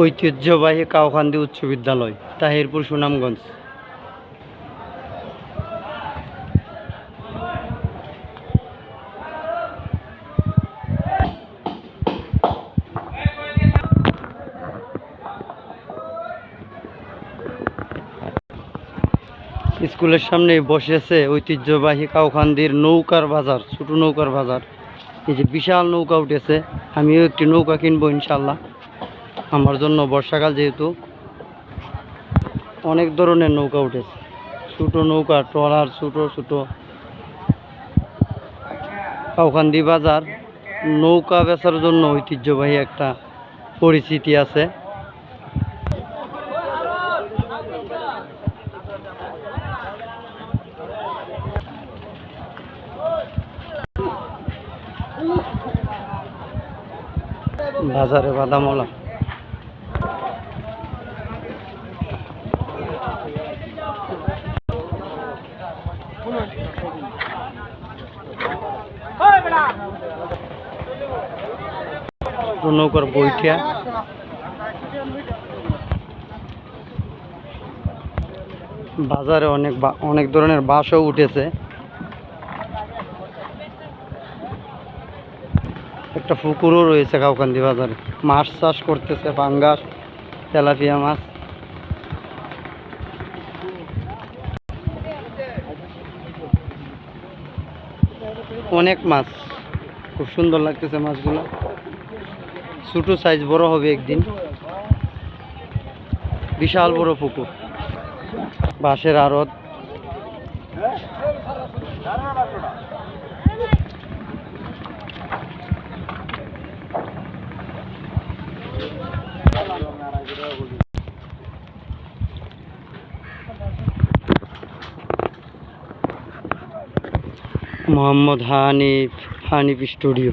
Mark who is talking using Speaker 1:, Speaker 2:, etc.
Speaker 1: ঐতিহ্যবাহী কাউখান্দি উচ্চ বিদ্যালয়, তাহিরপুর, সুনামগঞ্জ। স্কুলের সামনে বসেছে ঐতিহ্যবাহী কাউখান্দির নৌকার বাজার, ছোট নৌকার বাজার। এই যে বিশাল নৌকা উঠেছে, আমিও একটি নৌকা কিনবো ইনশাল্লাহ। আমার জন্য বর্ষাকাল যেহেতু, অনেক ধরনের নৌকা উঠেছে। ছোটো নৌকা, ট্রলার, ছোটো ছোটো। কাউখান্দি বাজার, নৌকা বেচার জন্য ঐতিহ্যবাহী একটা পরিচিতি আছে। বাজারে বাদামলা নৌকার বইটিয়া বাজারে অনেক অনেক ধরনের বাসও উঠেছে। একটা পুকুরও রয়েছে কাউকান্দি বাজারে। মাছ চাষ করতেছে, পাঙ্গাস, তেলাপিয়া মাছ। অনেক মাছ। খুব সুন্দর লাগতেছে মাছগুলো। ছোটো সাইজ বড় হবে একদিন। বিশাল বড় পুকুর। বাঁশের আড়ত। মোহাম্মদ হানিফ হানিফ স্টুডিও।